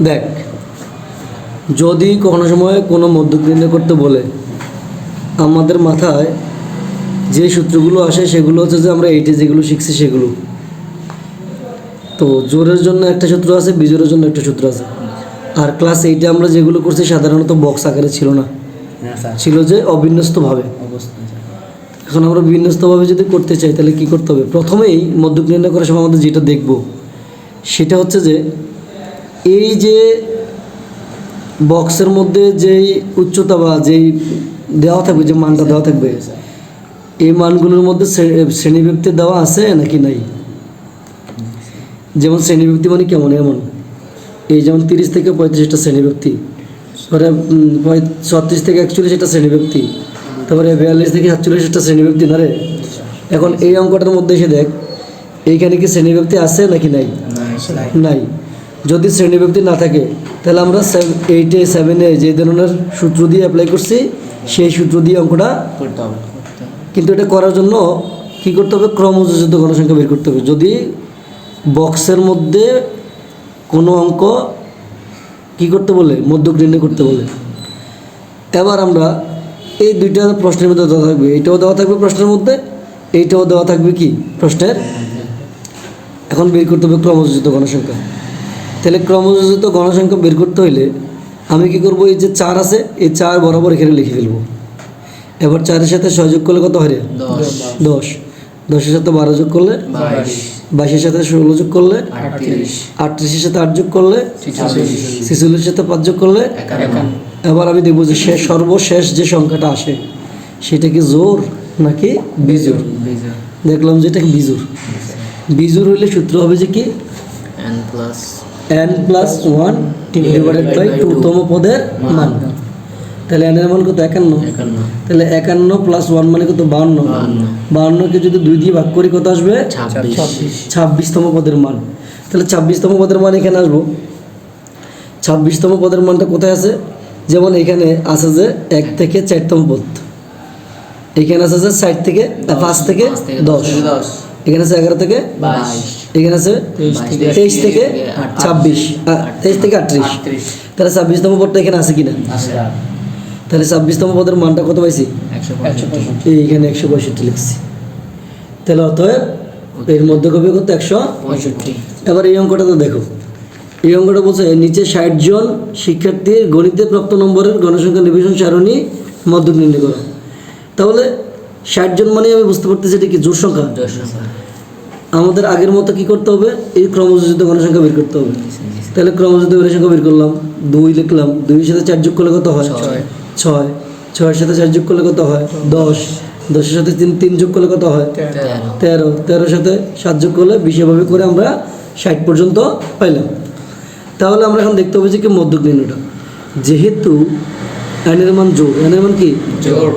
দেখ যদি কোনো সময় কোনো মধ্যক নির্ণয় করতে বলে আমাদের মাথায় যে সূত্রগুলো আসে সেগুলো হচ্ছে যে আমরা এইটে যেগুলো শিখছি সেগুলো। তো জোরের জন্য একটা সূত্র আছে বিজোরের জন্য একটা সূত্র আছে। আর ক্লাস এইটে আমরা যেগুলো করছি সাধারণত বক্স আকারে ছিল না। হ্যাঁ ছিল যে অবিন্যস্তভাবে। এখন আমরা বিন্যস্তভাবে যদি করতে চাই তাহলে কি করতে হবে? প্রথমেই মধ্যক নির্ণয় করার সময় আমাদের যেটা দেখব সেটা হচ্ছে যে এই যে বক্সের মধ্যে যেই উচ্চতা বা যেই দেওয়া থাকবে যে মানটা দেওয়া থাকবে এই মানগুলোর মধ্যে শ্রে- শ্রেণীবিভক্তি দেওয়া আছে নাকি নাই? যেমন শ্রেণীবিভক্তি মানে কেমন এমন? এই যেমন তিরিশ থেকে পঁয়ত্রিশটা শ্রেণীবিভক্তি তারপরে ছত্রিশ থেকে একচল্লিশ একটা শ্রেণীবিভক্তি তারপরে বিয়াল্লিশ থেকে সাতচল্লিশ একটা শ্রেণীবিভক্তি না রে? এখন এই অঙ্কটার মধ্যে এসে দেখ এইখানে কি শ্রেণীবিভক্তি আছে নাকি নাই। নাই। যদি শ্রেণীবিভক্তি না থাকে, তাহলে আমরা এইটে সেভেনে যে ধরনের সূত্র দিয়ে অ্যাপ্লাই করছি, সেই সূত্র দিয়ে অঙ্কটা করতে হবে। কিন্তু এটা করার জন্য কি করতে হবে? ক্রমযোজিত গণসংখ্যা বের করতে হবে। যদি বক্সের মধ্যে কোনো অঙ্ক কি করতে বলে? মধ্যক নির্ণয় করতে বলে। এবার আমরা এই দুইটা প্রশ্নের মধ্যে দেওয়া থাকবে। এইটাও দেওয়া থাকবে প্রশ্নের মধ্যে, এইটাও দেওয়া থাকবে কি? প্রশ্নের এখন বের করতে হবে ক্রমযোজিত গণসংখ্যা তাহলে ক্রমযোজিত গণসংখ্যা বের করতে হইলে আমি কি করব? এই যে চার আছে এই চার বরাবর এখানে লিখে ফেলব। এবার চারের সাথে সহযোগ করলে কত হয় রে? দশ। দশ। দশের সাথে বারো যোগ করলে? বাইশের সাথে ষোলো যোগ করলে? আটত্রিশের সাথে আট যোগ করলে? ছিচল্লিশ। ছেচল্লিশের সাথে পাঁচ যোগ করলে? এবার আমি দেখব যে শেষ সর্বশেষ যে সংখ্যাটা আসে সেটা কি জোর নাকি বিজোর দেখলাম যে এটা বিজোর বিজোর হইলে সূত্র হবে যে কি? Plus N plus one divided by টুতম পদের মান। তাহলে এনের মান কত? একান্ন। তাহলে একান্ন প্লাস ওয়ান মানে কত? বাহান্ন। বাহান্ন। বাহান্নকে যদি দুই দিয়ে ভাগ করি কত আসবে? ছাব্বিশ। ছাব্বিশতম পদের মান। তাহলে ছাব্বিশতম পদের মান এখানে আসব। ছাব্বিশতম পদের মানটা কোথায় আছে? যেমন এখানে আছে যে এক থেকে চারতম পদ। এখানে আছে যে ষাট থেকে পাঁচ থেকে দশ। এখানে আছে এগারো থেকে বাইশ। এখানে আছে? তেইশ থেকে-। ছাব্বিশ। তেইশ থেকে আটত্রিশ। তাহলে ছাব্বিশতম পদটা এখানে আছে কিনা? তাহলে ছাব্বিশতম পদের মানটা কত পাইছি? এইখানে একশো পঁয়ষট্টি লিখছি। তাহলে অতএব এর মধ্যে কবি কত? একশো পঁয়ষট্টি। এবার এই অঙ্কটা তো দেখো। এই অঙ্কটা বলছে নিচে ষাট জন শিক্ষার্থীর গণিতে প্রাপ্ত নম্বরের গণসংখ্যা নিবেশন সারণী মধ্যক নির্ণয় করো। তাহলে ষাট জন মানে আমি বুঝতে পারতেছি এটা কি জোর সংখ্যা। আমাদের আগের মতো কি করতে হবে? এই ক্রমযোজিত গণসংখ্যা বের করতে হবে। তাহলে ক্রমযোজিত গণসংখ্যা বের করলাম। দুই লিখলাম। দুইয়ের সাথে চার যোগ করলে কত হয়? ছয়। ছয়। ছয়ের সাথে চার যোগ করলে কত হয়? দশ। দশের সাথে তিন তিন যোগ করলে কত হয়? তেরো। তেরো। তেরোর সাথে সাত যোগ করলে বিশ এভাবে করে আমরা ষাট পর্যন্ত পাইলাম। তাহলে আমরা এখন দেখতে হবে যে কি মধ্যক নির্ণয়টা। যেহেতু এনের মান জোর এনের মান কি? জোর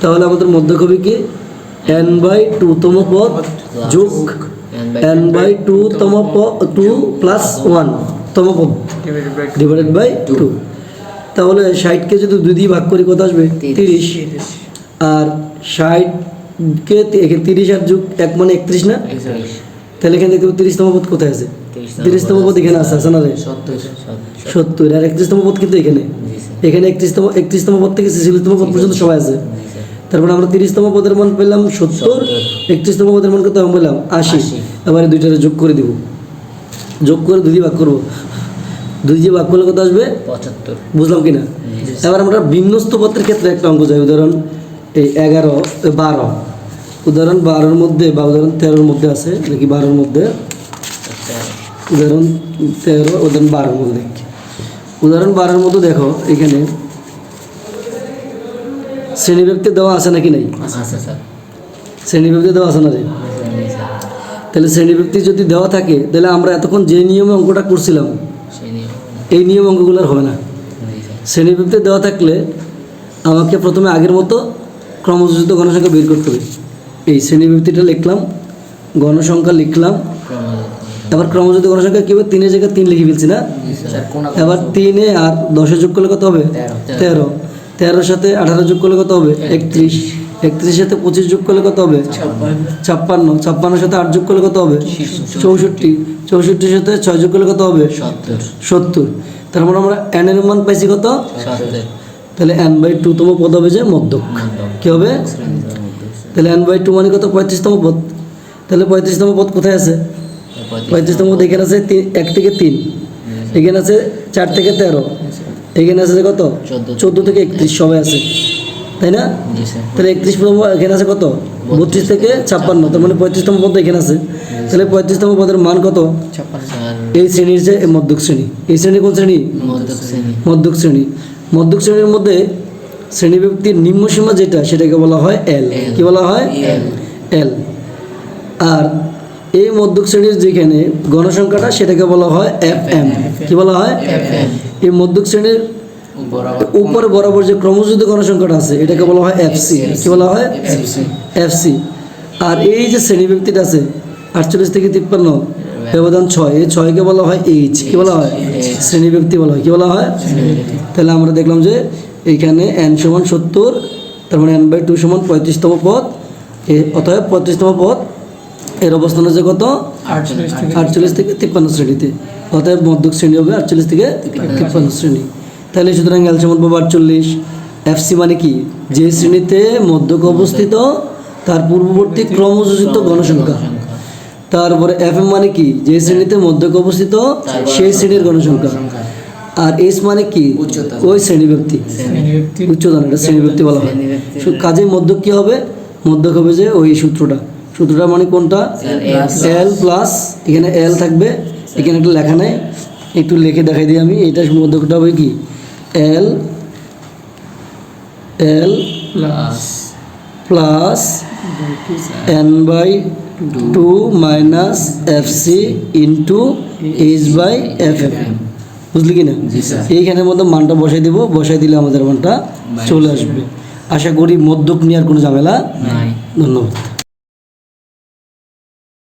তাহলে আমাদের মধ্যক হবে কি? এন বাই টু তম পদ যোগ এন বাই টু তম টু প্লাস ওয়ান তম পদ। ডিভাইডেড বাই টু তাহলে ষাটকে যদি দুই দিয়ে ভাগ করি কত আসবে? তিরিশ। আর ষাটকে তিরিশ আর যুগ এক মানে একত্রিশ না? তাহলে এখানে দেখতে পাবো তিরিশতম পদ কোথায় আছে? তিরিশতম পদ এখানে আছে আছে না রে? সত্তর সত্তর। আর একত্রিশতম পদ কিন্তু এখানে। এখানে একত্রিশতম একত্রিশতম পদ থেকে ছেচল্লিশতম পদ পর্যন্ত সবাই আছে। তারপরে আমরা তিরিশতম পদের মান পেলাম সত্তর একত্রিশতম পদের মান কত? পেলাম আশি। এবারে দুইটারে যোগ করে দিব। যোগ করে দুই দিয়ে ভাগ করব। দুই দিয়ে ভাগ করলে কত আসবে? পঁচাত্তর। বুঝলাম কি না এবার আমরা বিন্যস্ত পত্রের ক্ষেত্রে একটা অঙ্ক যাই। উদাহরণ এই এগারো বারো। উদাহরণ বারোর মধ্যে বা উদাহরণ তেরোর মধ্যে আছে নাকি বারোর মধ্যে? উদাহরণ তেরো উদাহরণ বারোর মধ্যে উদাহরণ বারোর মধ্যে দেখো এখানে শ্রেণীব্যক্তি দেওয়া আছে নাকি নাই? শ্রেণীব্যক্তি দেওয়া আছে না রে তাহলে শ্রেণীব্যক্তি যদি দেওয়া থাকে তাহলে আমরা এতক্ষণ যে নিয়মে অঙ্কটা করছিলাম এই নিয়ম অঙ্কগুলো আর হবে না। শ্রেণীবিভক্তি দেওয়া থাকলে আমাকে প্রথমে আগের মতো ক্রমযোজিত গণসংখ্যা বের করতে হবে। এই শ্রেণীবিভক্তিটা লিখলাম গণসংখ্যা লিখলাম। এবার ক্রমযোজিত গণসংখ্যা কী হবে? তিনের জায়গায় তিন লিখে ফেলছি না? এবার তিনে আর দশে যোগ করলে কত হবে? তেরো। তেরো তেরোর সাথে আঠারো যোগ করলে কত হবে? একত্রিশ। একত্রিশের সাথে পঁচিশ যোগ করলে কত হবে? ছাপ্পান্ন। ছাপ্পান্নের সাথে আট যোগ করলে কত হবে? চৌষট্টি। চৌষট্টির সাথে ছয় যোগ করলে কত হবে? সত্তর। সত্তর। তার মানে আমরা এন এর মান পাইছি কত? তাহলে এন বাই টু তম পদ হবে যে মধ্যক। কি হবে? তাহলে এন বাই টু মানে কত? পঁয়ত্রিশতম পদ। তাহলে পঁয়ত্রিশতম পদ কোথায় আছে? পঁয়ত্রিশতম পদ এখানে আছে এক থেকে তিন। এখানে আছে চার থেকে তেরো। এখানে আছে কত? চোদ্দ। থেকে একত্রিশ সবাই আছে। তাই না? তাহলে একত্রিশ প্রথম এখানে আছে কত? বত্রিশ থেকে ছাপ্পান্ন তার মানে পঁয়ত্রিশতম পদ এখানে আছে। তাহলে পঁয়ত্রিশতম পদের মান কত? এই শ্রেণির যে মধ্যক শ্রেণি এই শ্রেণি কোন শ্রেণি? মধ্যক শ্রেণি। মধ্যক শ্রেণির মধ্যে শ্রেণীব্যক্তির নিম্ন সীমা যেটা সেটাকে বলা হয় এল কি বলা হয়? এল আর এই মধ্যক শ্রেণির যেখানে গণসংখ্যাটা সেটাকে বলা হয় এফ এম কি বলা হয়? এই মধ্যক শ্রেণির উপরে বরাবর যে ক্রমযুদ্ধ গণসংখ্যাটা আছে এটাকে বলা হয় এফসি কি বলা হয়? এফসি আর এই যে শ্রেণীব্যক্তিটা আছে আটচল্লিশ থেকে তিপ্পান্ন ব্যবধান ছয় এই ছয়কে বলা হয় এইচ কি বলা হয়? শ্রেণীব্যক্তি বলা হয় কি বলা হয়? তাহলে আমরা দেখলাম যে এইখানে এন সমান সত্তর তার মানে এন বাই টু সমান পঁয়ত্রিশতম পথ এ অতএব পঁয়ত্রিশতম পদ এর অবস্থান হচ্ছে কত? আটচল্লিশ থেকে তিপ্পান্ন শ্রেণীতে। অতএব মধ্যক শ্রেণি হবে আটচল্লিশ থেকে তিপ্পান্ন শ্রেণি। তাহলে সুতরাং এল সমান পাবো আটচল্লিশ। এফসি মানে কি? যে শ্রেণীতে মধ্যক অবস্থিত তার পূর্ববর্তী ক্রমযোজিত গণসংখ্যা তারপরে এফ এম মানে কি? যে শ্রেণীতে মধ্যক অবস্থিত সেই শ্রেণির গণসংখ্যা আর এস মানে কি? ওই শ্রেণি ব্যক্তি উচ্চতন এটা শ্রেণি ব্যক্তি বলা হয়। কাজে মধ্যক কি হবে? মধ্যক হবে যে ওই সূত্রটা। সূত্রটা মানে কোনটা? এল প্লাস এখানে এল থাকবে এখানে একটা লেখা নেই একটু লিখে দেখাই দিই আমি এটা মধ্যকটা হবে কি? L L plus plus N by two minus F C into H by F F বুঝলি কি না এইখানের মধ্যে মানটা বসাই দিব বসাই দিলে আমাদের মানটা চলে আসবে। আশা করি মধ্যক নিয়ে আর কোনো ঝামেলা নাই। ধন্যবাদ।